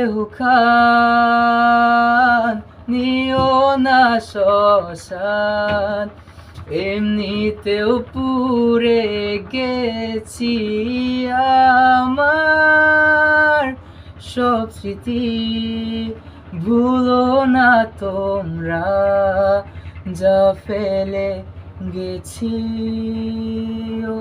দেহ নিও না শ্মশান। এমনিতেও পুরে গেছি আমার সব স্মৃতি। ভুলো না তোমরা, যা ফেলে গেছি, ও